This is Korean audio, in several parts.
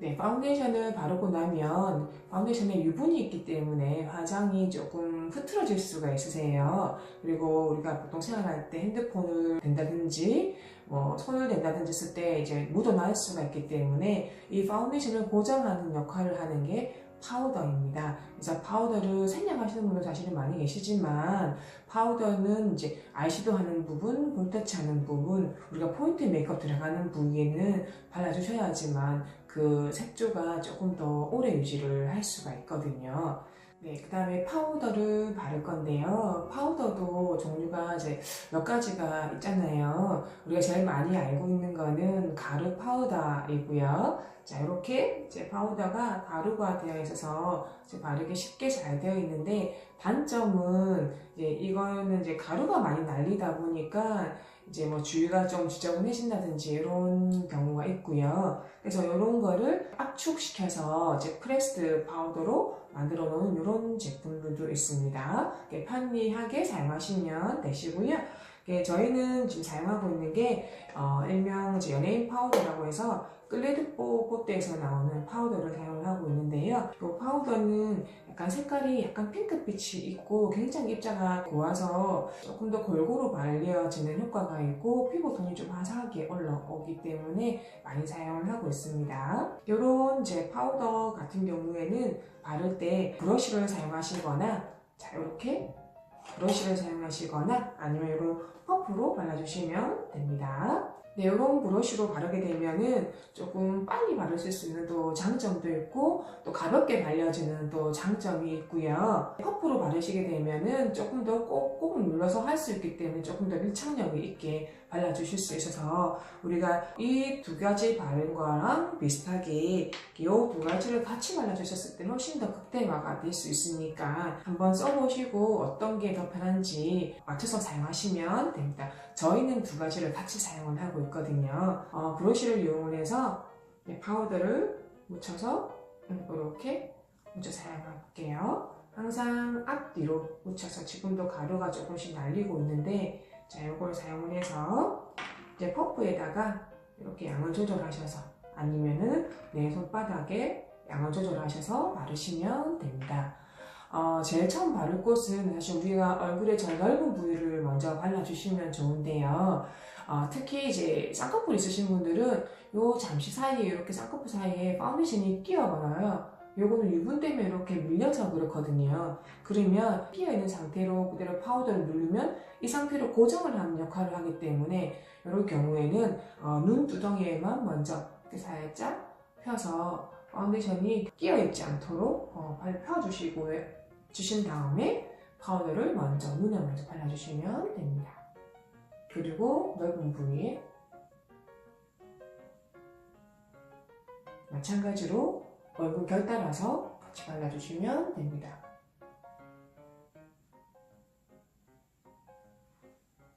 네, 파운데이션을 바르고 나면 파운데이션에 유분이 있기 때문에 화장이 조금 흐트러질 수가 있으세요. 그리고 우리가 보통 생활할 때 핸드폰을 댄다든지 뭐 손을 댄다든지 쓸 때 이제 묻어날 수가 있기 때문에 이 파운데이션을 고정하는 역할을 하는 게 파우더입니다. 그래서 파우더를 생략하시는 분들 사실은 많이 계시지만 파우더는 이제 아이섀도우 하는 부분, 볼터치 하는 부분, 우리가 포인트 메이크업 들어가는 부위에는 발라주셔야지만 그 색조가 조금 더 오래 유지를 할 수가 있거든요. 네, 그 다음에 파우더를 바를 건데요. 파우더도 종류가 이제 몇 가지가 있잖아요. 우리가 제일 많이 알고 있는 거는 가루 파우더이고요. 자, 이렇게 이제 파우더가 가루가 되어 있어서 이제 바르기 쉽게 잘 되어 있는데 단점은 이제 이거는 이제 가루가 많이 날리다 보니까 이제 뭐 주위가 좀 지저분해진다든지 이런 경우가 있고요. 그래서 이런 거를 압축시켜서 이제 프레스드 파우더로 만들어 놓은 이런 제품들도 있습니다. 편리하게 사용하시면 되시고요. 이게 저희는 지금 사용하고 있는 게 어, 일명 연예인 파우더라고 해서 끌레드뽀 꽃대에서 나오는 파우더를 사용을 하고 있는데요. 이 파우더는 약간 색깔이 약간 핑크빛이 있고 굉장히 입자가 고와서 조금 더 골고루 발려지는 효과가 있고 피부톤이 좀 화사하게 올라오기 때문에 많이 사용을 하고 있습니다. 이런 이제 파우더 같은 경우에는 바를 때 브러쉬를 사용하시거나 자 이렇게 브러쉬를 사용하시거나 아니면 이런 퍼프로 발라주시면 됩니다. 네, 이런 브러쉬로 바르게 되면은 조금 빨리 바르실 수 있는 또 장점도 있고 또 가볍게 발려지는 또 장점이 있고요. 퍼프로 바르시게 되면은 조금 더 꼭꼭 눌러서 할 수 있기 때문에 조금 더 밀착력이 있게 발라주실 수 있어서 우리가 이 두 가지 바른 거랑 비슷하게 이 두 가지를 같이 발라주셨을 때 훨씬 더 극대화가 될 수 있으니까 한번 써보시고 어떤 게 더 편한지 맞춰서 사용하시면 됩니다. 저희는 두 가지를 같이 사용을 하고 있거든요. 어, 브러쉬를 이용해서 파우더를 묻혀서 이렇게 묻혀 사용할게요. 항상 앞뒤로 묻혀서 지금도 가루가 조금씩 날리고 있는데 자 이걸 사용을 해서 이제 퍼프에다가 이렇게 양을 조절하셔서 아니면은 내 손바닥에 양을 조절하셔서 바르시면 됩니다. 어, 제일 처음 바를 곳은 사실 우리가 얼굴의 제일 넓은 부위를 먼저 발라주시면 좋은데요. 어, 특히 이제 쌍꺼풀 있으신 분들은 요 잠시 사이에 이렇게 쌍꺼풀 사이에 파운데이션이 끼어버려요. 요거는 유분 때문에 이렇게 밀려서 그렇거든요. 그러면 끼어있는 상태로 그대로 파우더를 누르면 이 상태로 고정을 하는 역할을 하기 때문에 이런 경우에는 어, 눈두덩이에만 먼저 이렇게 살짝 펴서 파운데이션이 끼어있지 않도록 어, 발 펴주시고 주신 다음에 파우더를 먼저 눈에 먼저 발라주시면 됩니다. 그리고 넓은 부위에 마찬가지로 얼굴 결 따라서 같이 발라주시면 됩니다.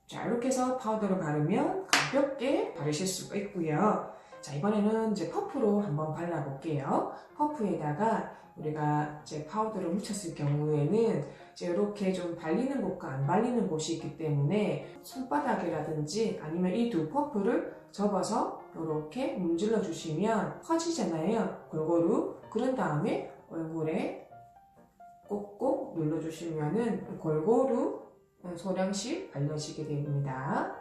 자, 이렇게 해서 파우더를 바르면 가볍게 바르실 수가 있고요. 자, 이번에는 이제 퍼프로 한번 발라볼게요. 퍼프에다가 우리가 이제 파우더를 묻혔을 경우에는 이제 이렇게 좀 발리는 곳과 안 발리는 곳이 있기 때문에 손바닥이라든지 아니면 이 두 퍼프를 접어서 이렇게 문질러 주시면 커지잖아요. 골고루. 그런 다음에 얼굴에 꼭꼭 눌러주시면은 골고루 소량씩 발려지게 됩니다.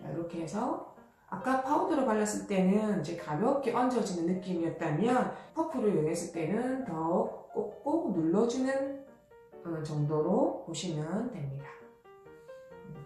자, 이렇게 해서 아까 파우더로 발랐을 때는 이제 가볍게 얹어지는 느낌이었다면 퍼프를 이용했을 때는 더 꼭꼭 눌러주는 정도로 보시면 됩니다.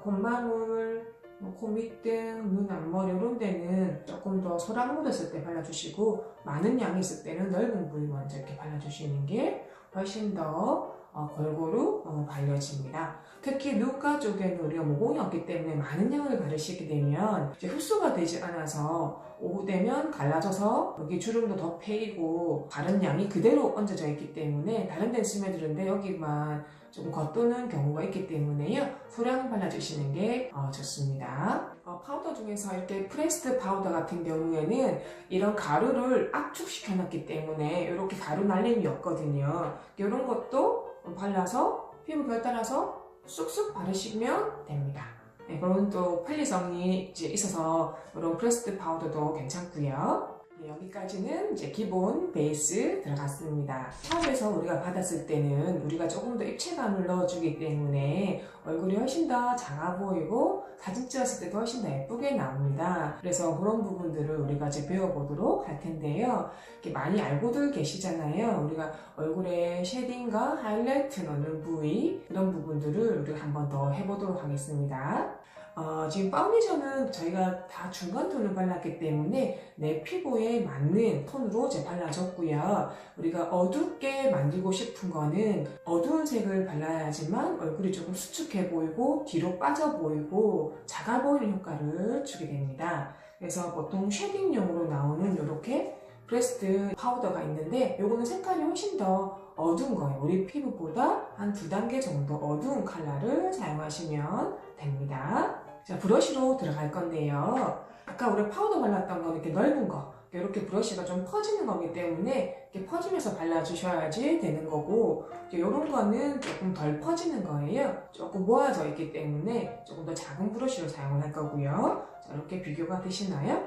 콧망울, 뭐 코밑 등, 눈, 앞머리 이런 데는 조금 더 소량 묻었을 때 발라주시고 많은 양이 있을 때는 넓은 부위 먼저 이렇게 발라주시는 게 훨씬 더 어, 골고루 어, 발려집니다. 특히 눈가 쪽에는 우리가 모공이 없기 때문에 많은 양을 바르시게 되면 흡수가 되지 않아서 오후 되면 갈라져서 여기 주름도 더 패이고 바른 양이 그대로 얹어져 있기 때문에 다른 데는 스며드는데 여기만 좀 겉도는 경우가 있기 때문에요. 소량 발라주시는 게 어, 좋습니다. 어, 파우더 중에서 이렇게 프레스드 파우더 같은 경우에는 이런 가루를 압축시켜 놨기 때문에 이렇게 가루 날림이 없거든요. 이런 것도 발라서 피부 결 따라서 쑥쑥 바르시면 됩니다. 네, 그런 또 편리성이 있어서 이런 프레스드 파우더도 괜찮고요. 네, 여기까지는 이제 기본 베이스 들어갔습니다. 처음에서 우리가 받았을 때는 우리가 조금 더 입체감을 넣어주기 때문에 얼굴이 훨씬 더 작아 보이고 사진 찍었을 때도 훨씬 더 예쁘게 나옵니다. 그래서 그런 부분들을 우리가 이제 배워보도록 할 텐데요. 이렇게 많이 알고들 계시잖아요. 우리가 얼굴에 쉐딩과 하이라이트 넣는 부위 이런 부분들을 우리가 한번 더 해보도록 하겠습니다. 어, 지금 파운데이션은 저희가 다 중간 톤을 발랐기 때문에 내 피부에 맞는 톤으로 이제 발라줬고요. 우리가 어둡게 만들고 싶은 거는 어두운 색을 발라야지만 얼굴이 조금 수축해 보이고 뒤로 빠져 보이고 작아 보이는 효과를 주게 됩니다. 그래서 보통 쉐딩용으로 나오는 이렇게 브레스트 파우더가 있는데 이거는 색깔이 훨씬 더 어두운 거예요. 우리 피부보다 한 두 단계 정도 어두운 컬러를 사용하시면 됩니다. 자, 브러쉬로 들어갈 건데요. 아까 우리 파우더 발랐던 거는 이렇게 넓은 거. 이렇게 브러쉬가 좀 퍼지는 거기 때문에 이렇게 퍼지면서 발라주셔야지 되는 거고 이런 거는 조금 덜 퍼지는 거예요. 조금 모아져 있기 때문에 조금 더 작은 브러쉬로 사용을 할 거고요. 자, 이렇게 비교가 되시나요?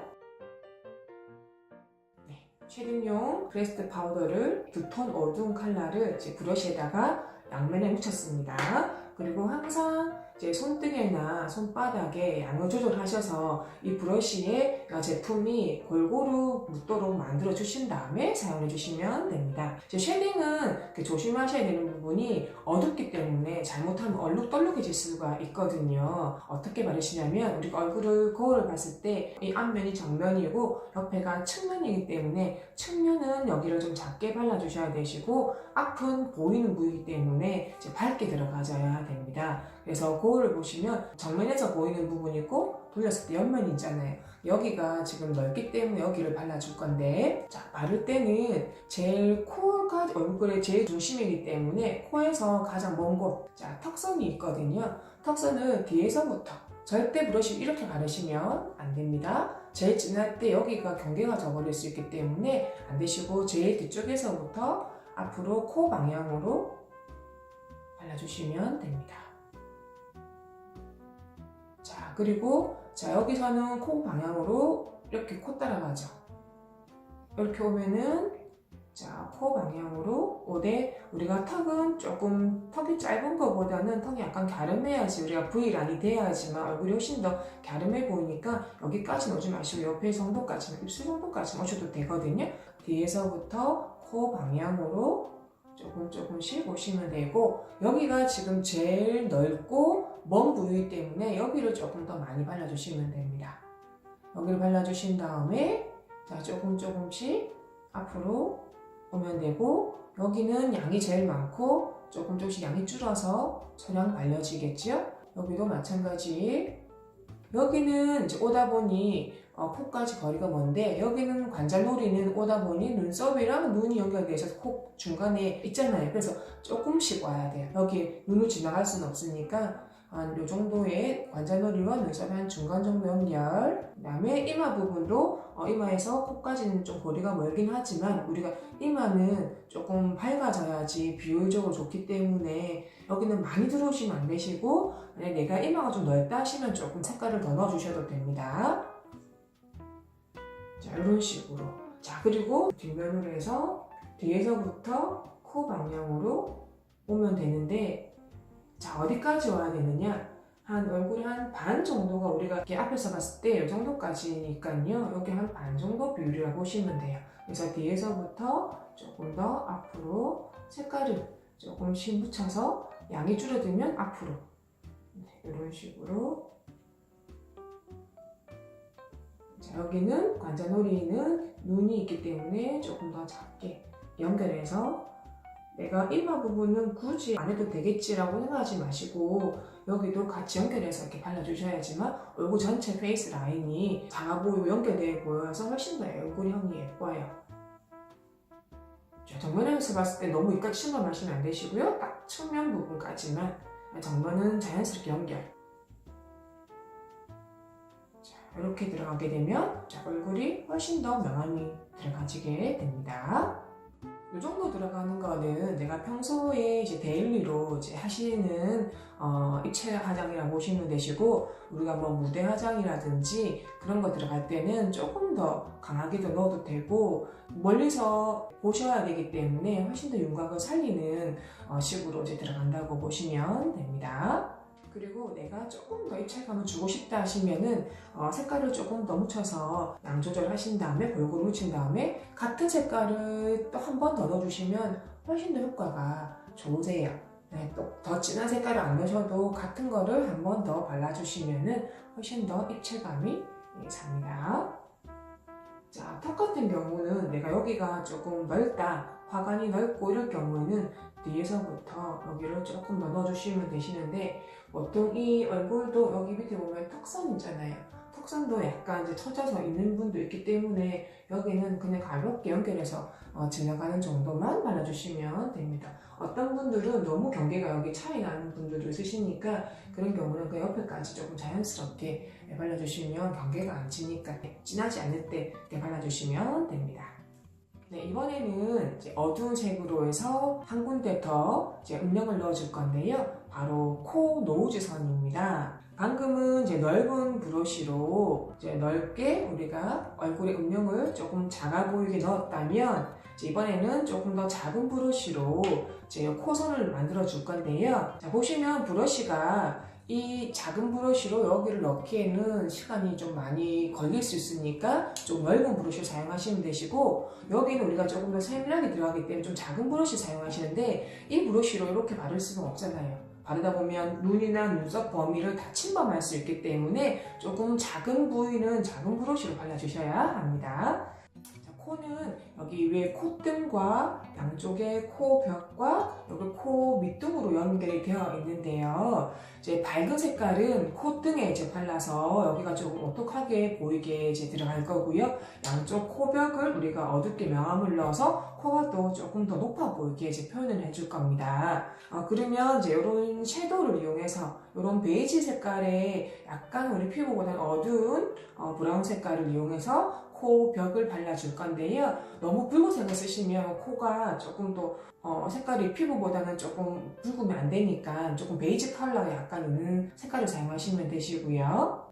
네, 쉐딩용 브레스트 파우더를 두 톤 어두운 컬러를 브러쉬에다가 양면에 묻혔습니다. 그리고 항상 이제 손등에나 손바닥에 양을 조절하셔서 이 브러쉬에 제품이 골고루 묻도록 만들어 주신 다음에 사용해 주시면 됩니다. 이제 쉐딩은 조심하셔야 되는 부분이 어둡기 때문에 잘못하면 얼룩덜룩해질 수가 있거든요. 어떻게 바르시냐면 우리가 얼굴을 거울을 봤을 때 이 앞면이 정면이고 옆에가 측면이기 때문에 측면은 여기를 좀 작게 발라주셔야 되시고 앞은 보이는 부위이기 때문에 이제 밝게 들어가져야 됩니다. 그래서 거울을 보시면 정면에서 보이는 부분이 있고 돌렸을 때 옆면이 있잖아요. 여기가 지금 넓기 때문에 여기를 발라줄 건데 자 바를 때는 제일 코가 얼굴의 제일 중심이기 때문에 코에서 가장 먼 곳, 자 턱선이 있거든요. 턱선은 뒤에서부터 절대 브러쉬 이렇게 바르시면 안 됩니다. 제일 진할 때 여기가 경계가 져버릴 수 있기 때문에 안 되시고 제일 뒤쪽에서부터 앞으로 코 방향으로 발라주시면 됩니다. 자, 그리고 자, 여기서는 코 방향으로 이렇게 코 따라가죠. 이렇게 오면은 자, 코 방향으로 오되 우리가 턱은 조금 턱이 짧은 것보다는 턱이 약간 갸름해야지 우리가 V라인이 돼야지만 얼굴이 훨씬 더 갸름해 보이니까 여기까지는 오지 마시고 옆에 정도까지만 입술 정도까지만 오셔도 되거든요. 뒤에서부터 코 방향으로 조금 조금씩 오시면 되고 여기가 지금 제일 넓고 먼 부위 때문에 여기를 조금 더 많이 발라주시면 됩니다. 여기를 발라주신 다음에 자 조금 조금씩 앞으로 오면 되고 여기는 양이 제일 많고 조금 조금씩 양이 줄어서 소량 발려지겠죠? 여기도 마찬가지 여기는 이제 오다 보니 어, 코까지 거리가 먼데 여기는 관자놀이는 오다 보니 눈썹이랑 눈이 연결돼서 코 중간에 있잖아요. 그래서 조금씩 와야 돼요. 여기 눈을 지나갈 수는 없으니까 한요 정도의 관자놀이와 눈썹의 한 중간 정도 연결 그 다음에 이마 부분도 어, 이마에서 코까지는 좀 거리가 멀긴 하지만 우리가 이마는 조금 밝아져야지 비율적으로 좋기 때문에 여기는 많이 들어오시면 안 되시고 만약 내가 이마가 좀 넓다 하시면 조금 색깔을 더 넣어주셔도 됩니다 자 이런 식으로. 자 그리고 뒷면으로 해서 뒤에서부터 코 방향으로 오면 되는데 자 어디까지 와야 되느냐? 한 얼굴이 한 반 정도가 우리가 이렇게 앞에서 봤을 때 이 정도까지니까요. 여기 한 반 정도 비율이라고 보시면 돼요. 그래서 뒤에서부터 조금 더 앞으로 색깔을 조금씩 묻혀서 양이 줄어들면 앞으로. 네, 이런 식으로 자 여기는 관자놀이는 눈이 있기 때문에 조금 더 작게 연결해서 내가 이마 부분은 굳이 안 해도 되겠지라고 생각하지 마시고 여기도 같이 연결해서 이렇게 발라주셔야지만 얼굴 전체 페이스 라인이 작아 보이고 연결되어 보여서 훨씬 더 얼굴형이 예뻐요. 자, 정면에서 봤을 때 너무 이까지 침범하시면 안 되시고요. 딱 측면 부분까지만 정면은 자연스럽게 연결. 자, 이렇게 들어가게 되면 자, 얼굴이 훨씬 더 명암이 들어가지게 됩니다. 이 정도 들어가는 거는 내가 평소에 이제 데일리로 이제 하시는 어, 입체 화장이라고 보시면 되시고 우리가 뭐 무대 화장이라든지 그런 거 들어갈 때는 조금 더 강하게도 넣어도 되고 멀리서 보셔야 되기 때문에 훨씬 더 윤곽을 살리는 어, 식으로 이제 들어간다고 보시면 됩니다. 그리고 내가 조금 더 입체감을 주고 싶다 하시면은 어, 색깔을 조금 더 묻혀서 양 조절하신 다음에 골고루 묻힌 다음에 같은 색깔을 또 한 번 더 넣어주시면 훨씬 더 효과가 좋으세요. 네, 또더 진한 색깔을 안 넣으셔도 같은 거를 한 번 더 발라주시면은 훨씬 더 입체감이 예, 삽니다. 자, 턱 같은 경우는 내가 여기가 조금 넓다, 화관이 넓고 이럴 경우에는 뒤에서부터 여기를 조금 더 넣어주시면 되시는데 보통 이 얼굴도 여기 밑에 보면 턱선 있잖아요. 턱선도 약간 이제 처져서 있는 분도 있기 때문에 여기는 그냥 가볍게 연결해서 어, 지나가는 정도만 발라주시면 됩니다. 어떤 분들은 너무 경계가 여기 차이 나는 분들도 있으시니까 그런 경우는 그 옆에까지 조금 자연스럽게 발라주시면 경계가 안 치니까 진하지 않을 때 발라주시면 됩니다. 네, 이번에는 어두운 색으로 해서 한 군데 더 음영을 넣어줄 건데요. 바로 코 노우즈선입니다. 방금은 이제 넓은 브러쉬로 이제 넓게 우리가 얼굴에 음영을 조금 작아 보이게 넣었다면 이번에는 조금 더 작은 브러쉬로 이제 코선을 만들어 줄 건데요. 자, 보시면 브러쉬가 이 작은 브러쉬로 여기를 넣기에는 시간이 좀 많이 걸릴 수 있으니까 좀 넓은 브러쉬를 사용하시면 되시고 여기는 우리가 조금 더 세밀하게 들어가기 때문에 좀 작은 브러쉬 사용하시는데 이 브러쉬로 이렇게 바를 수는 없잖아요. 바르다 보면 눈이나 눈썹 범위를 다 침범할 수 있기 때문에 조금 작은 부위는 작은 브러쉬로 발라주셔야 합니다. 자, 코는 여기 위에 콧등과 양쪽의 코 벽과 여기 코 밑둥으로 연결이 되어 있는데요. 이제 밝은 색깔은 콧등에 이제 발라서 여기가 조금 오똑하게 보이게 이제 들어갈 거고요. 양쪽 코벽을 우리가 어둡게 명암을 넣어서 코가 또 조금 더 높아 보이게 이제 표현을 해줄 겁니다. 어, 그러면 이제 이런 섀도우를 이용해서 이런 베이지 색깔의 약간 우리 피부보다는 어두운 어, 브라운 색깔을 이용해서 코 벽을 발라줄 건데요. 너무 붉은색을 쓰시면 코가 조금 더 어, 색깔이 피부보다는 조금 붉으면 안 되니까 조금 베이지 컬러가 약간 있는 색깔을 사용하시면 되시고요.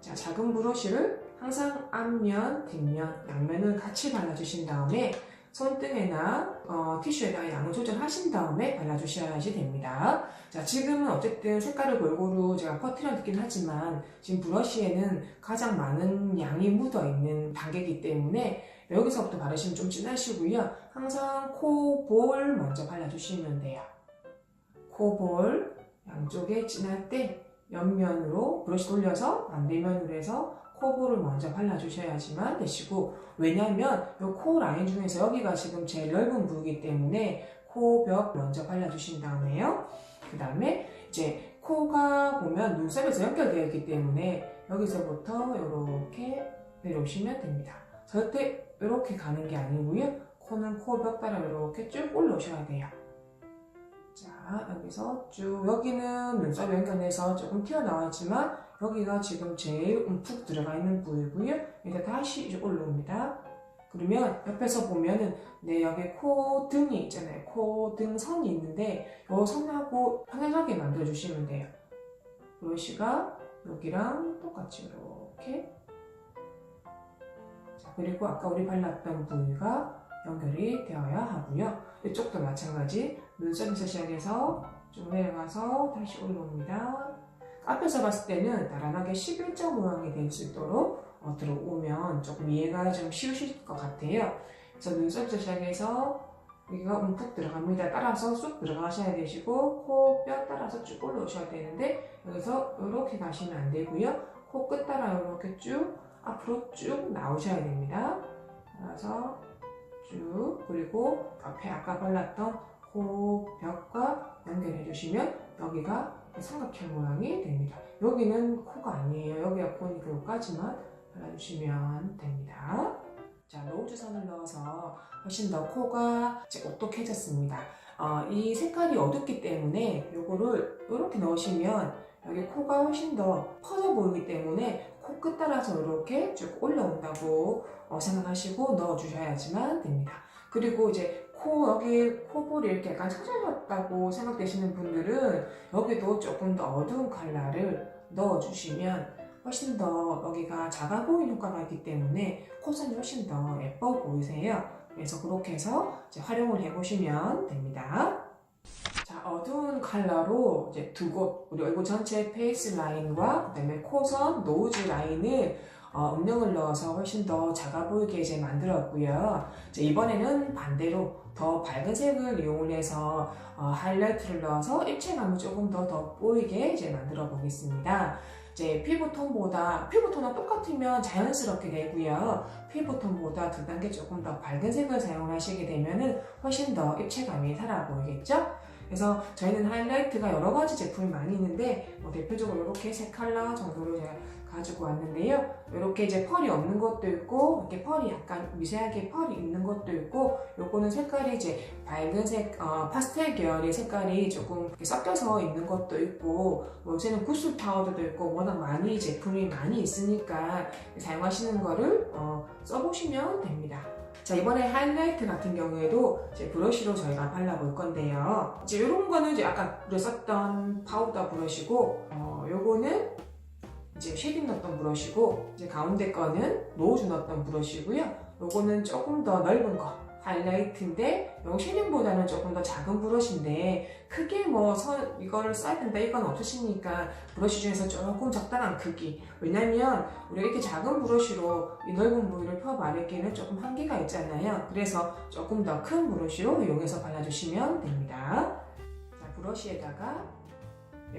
자, 작은 브러쉬를 항상 앞면, 뒷면, 양면을 같이 발라주신 다음에 손등에나 어, 티슈에다가 양을 조절하신 다음에 발라주셔야지 됩니다. 자, 지금은 어쨌든 색깔을 골고루 제가 퍼트려드긴 하지만 지금 브러쉬에는 가장 많은 양이 묻어있는 단계이기 때문에 여기서부터 바르시면 좀 진하시고요. 항상 코볼 먼저 발라주시면 돼요. 코볼 양쪽에 진할 때 옆면으로 브러쉬 돌려서 반대면으로 해서 코볼을 먼저 발라주셔야지만 되시고 왜냐하면 이 코 라인 중에서 여기가 지금 제일 넓은 부위이기 때문에 코벽 먼저 발라주신 다음에요. 그 다음에 이제 코가 보면 눈썹에서 연결되어 있기 때문에 여기서부터 이렇게 내려오시면 됩니다. 절대 이렇게 가는 게 아니고요. 코는 코벽 따라 이렇게 쭉 올라오셔야 돼요. 자, 여기서 쭉 여기는 눈썹 연결해서 조금 튀어나왔지만 여기가 지금 제일 움푹 들어가 있는 부위고요. 이제 다시 이제 올라옵니다. 그러면 옆에서 보면은 네 여기 코 등이 있잖아요. 코 등 선이 있는데 이 선하고 평행하게 만들어 주시면 돼요. 브러쉬가 여기랑 똑같이 이렇게 자 그리고 아까 우리 발랐던 부위가 연결이 되어야 하고요. 이쪽도 마찬가지 눈썹에서 시작해서 쭉 내려가서 다시 올라옵니다. 앞에서 봤을 때는 나란하게 11자 모양이 될 수 있도록 어, 들어오면 조금 이해가 좀 쉬우실 것 같아요. 그래서 눈썹부터 시작해서 여기가 움푹 들어갑니다. 따라서 쑥 들어가셔야 되시고 코 뼈 따라서 쭉 올라오셔야 되는데 여기서 이렇게 가시면 안 되고요. 코 끝 따라 이렇게 쭉 앞으로 쭉 나오셔야 됩니다. 따라서 쭉 그리고 앞에 아까 발랐던 코 벽과 연결해 주시면 여기가 삼각형 모양이 됩니다. 여기는 코가 아니에요. 여기가 코니까 여기까지만 발라주시면 됩니다. 자, 노우즈선을 넣어서 훨씬 더 코가 오똑해졌습니다. 어, 이 색깔이 어둡기 때문에 요거를 이렇게 넣으시면 여기 코가 훨씬 더 커져 보이기 때문에 코끝 따라서 이렇게 쭉 올라온다고 어, 생각하시고 넣어주셔야지만 됩니다. 그리고 이제 코 여기 코볼이 이렇게 약간 처져졌다고 생각되시는 분들은 여기도 조금 더 어두운 컬러를 넣어주시면 훨씬 더 여기가 작아 보이는 효과가 있기 때문에 콧선이 훨씬 더 예뻐 보이세요. 그래서 그렇게 해서 활용을 해보시면 됩니다. 자, 어두운 컬러로 이제 두 곳, 우리 얼굴 전체 페이스 라인과 그다음에 코선, 노즈 라인을 어, 음영을 넣어서 훨씬 더 작아 보이게 이제 만들었고요. 이제 이번에는 반대로 더 밝은 색을 이용을 해서 어, 하이라이트를 넣어서 입체감을 조금 더 돋보이게 이제 만들어 보겠습니다. 이제 피부톤보다 피부톤은 똑같으면 자연스럽게 되고요. 피부톤보다 두 단계 조금 더 밝은 색을 사용하시게 되면은 훨씬 더 입체감이 살아 보이겠죠? 그래서 저희는 하이라이트가 여러 가지 제품이 많이 있는데 뭐 대표적으로 이렇게 세 컬러 정도로 제가 가지고 왔는데요. 이렇게 이제 펄이 없는 것도 있고 이렇게 펄이 약간 미세하게 펄이 있는 것도 있고 요거는 색깔이 이제 밝은 색 어, 파스텔 계열의 색깔이 조금 섞여서 있는 것도 있고 뭐 요새는 구슬 파우더도 있고 워낙 많이 제품이 많이 있으니까 사용하시는 거를 어, 써보시면 됩니다. 자 이번에 하이라이트 같은 경우에도 이제 브러쉬로 저희가 발라볼 건데요. 이제 이런 거는 이제 아까 우리 썼던 파우더 브러쉬고 어, 요거는 이제 쉐딩 넣었던 브러쉬고 이제 가운데 거는 노즈 넣었던 브러쉬고요. 요거는 조금 더 넓은 거 하이라이트인데 요 쉐딩보다는 조금 더 작은 브러쉬인데 크게 뭐 선, 이거를 써야 된다 이건 없으시니까 브러쉬 중에서 조금 적당한 크기. 왜냐면 우리가 이렇게 작은 브러쉬로 이 넓은 부위를 펴 바르기에는 조금 한계가 있잖아요? 그래서 조금 더 큰 브러쉬로 이용해서 발라주시면 됩니다. 자, 브러쉬에다가 네,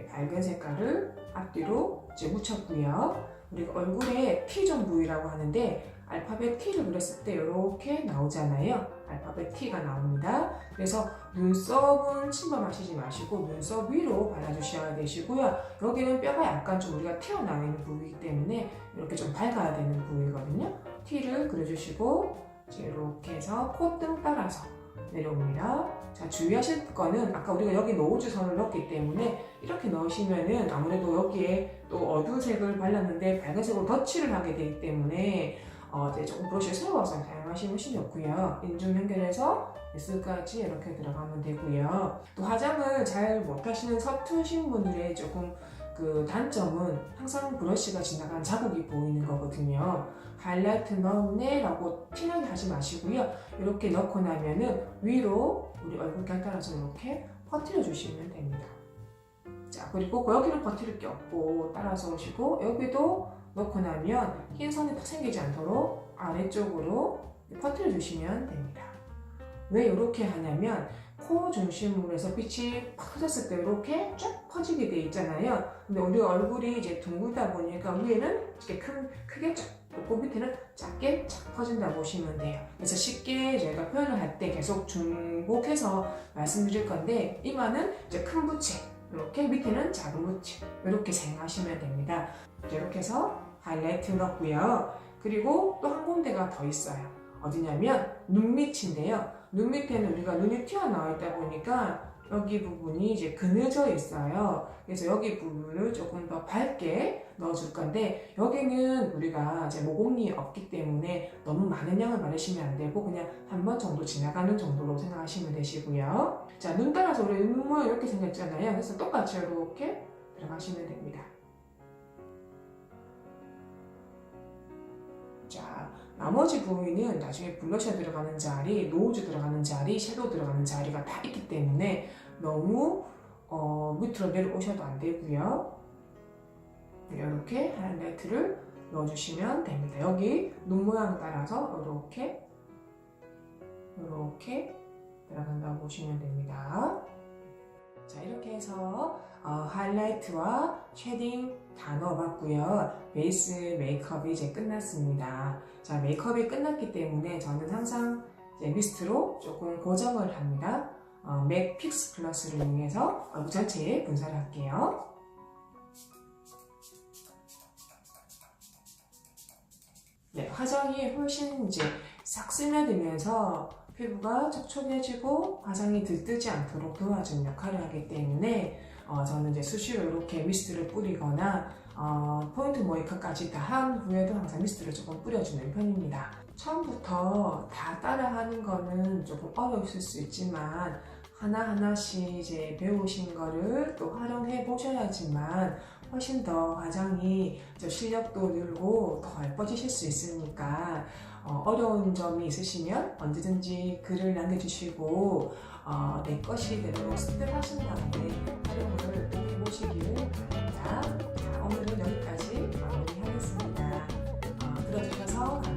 밝은 색깔을 앞뒤로 이제 묻혔고요 우리가 얼굴에 T존 부위라고 하는데 알파벳 T를 그렸을 때 이렇게 나오잖아요. 알파벳 T가 나옵니다. 그래서 눈썹은 침범하시지 마시고 눈썹 위로 발라주셔야 되시고요. 여기는 뼈가 약간 좀 우리가 튀어나와 있는 부위이기 때문에 이렇게 좀 밝아야 되는 부위거든요. T를 그려주시고 이렇게 해서 콧등 따라서 내려옵니다. 자, 주의하실 거는 아까 우리가 여기 노즈 선을 넣었기 때문에 이렇게 넣으시면은 아무래도 여기에 또 어두운 색을 발랐는데 밝은색으로 덧칠을 하게 되기 때문에 어, 이제 조금 브러쉬를 세워서 사용하시면 훨씬 좋고요. 인중 연결해서 입술까지 이렇게 들어가면 되고요. 또 화장을 잘 못하시는 서투신 분들의 조금 그 단점은 항상 브러쉬가 지나간 자국이 보이는 거거든요. 하이라이트 넣었네 라고 티나게 하지 마시고요. 이렇게 넣고 나면은 위로 우리 얼굴결 따라서 이렇게 퍼뜨려 주시면 됩니다. 자, 그리고 여기는 퍼뜨릴 게 없고 따라서 오시고 여기도 넣고 나면 흰 선이 탁 생기지 않도록 아래쪽으로 퍼뜨려 주시면 됩니다. 왜 이렇게 하냐면 코 중심으로 해서 빛이 팍 터졌을 때 이렇게 쫙 퍼지게 돼 있잖아요. 근데 우리 얼굴이 이제 둥글다 보니까 위에는 이렇게 큰, 크게 쫙그 밑에는 작게 착 퍼진다 보시면 돼요. 그래서 쉽게 저희가 표현을 할 때 계속 중복해서 말씀드릴 건데 이마는 이제 큰 부채 이렇게 밑에는 작은 부채 이렇게 사용하시면 됩니다. 이렇게 해서 하이라이트 넣었고요. 그리고 또 한 군데가 더 있어요. 어디냐면 눈 밑인데요. 눈 밑에는 우리가 눈이 튀어나와 있다 보니까 여기 부분이 이제 그늘져 있어요. 그래서 여기 부분을 조금 더 밝게 넣어줄 건데 여기는 우리가 이제 모공이 없기 때문에 너무 많은 양을 바르시면 안 되고 그냥 한 번 정도 지나가는 정도로 생각하시면 되시고요. 자, 눈 따라서 우리 눈 모양 이렇게 생겼잖아요. 그래서 똑같이 이렇게 들어가시면 됩니다. 자, 나머지 부위는 나중에 블러셔 들어가는 자리, 노즈 들어가는 자리, 섀도우 들어가는 자리가 다 있기 때문에 너무 어, 밑으로 내려오셔도 안 되고요. 이렇게 하이라이트를 넣어주시면 됩니다. 여기 눈 모양 따라서 이렇게 이렇게 들어간다고 보시면 됩니다. 자 이렇게 해서 어, 하이라이트와 쉐딩 다 넣어봤고요. 베이스 메이크업이 이제 끝났습니다. 자 메이크업이 끝났기 때문에 저는 항상 미스트로 조금 고정을 합니다. 어, 맥 픽스 플러스를 이용해서 얼굴 전체에 분사를 할게요. 네, 화장이 훨씬 이제 싹 스며들면서 피부가 촉촉해지고 화장이 들뜨지 않도록 도와주는 역할을 하기 때문에 어, 저는 이제 수시로 이렇게 미스트를 뿌리거나 어, 포인트 모이카까지 다 한 후에도 항상 미스트를 조금 뿌려주는 편입니다. 처음부터 다 따라하는 거는 조금 어려우실 수 있지만 하나하나씩 이제 배우신 거를 또 활용해 보셔야지만 훨씬 더 화장이 저 실력도 늘고 더 예뻐지실 수 있으니까 어, 어려운 점이 있으시면 언제든지 글을 남겨주시고 어, 내 것이 되도록 습득하신 다음에 활용을 해보시길 바랍니다. 자, 오늘은 여기까지 마무리하겠습니다. 어, 들어주셔서 감사합니다.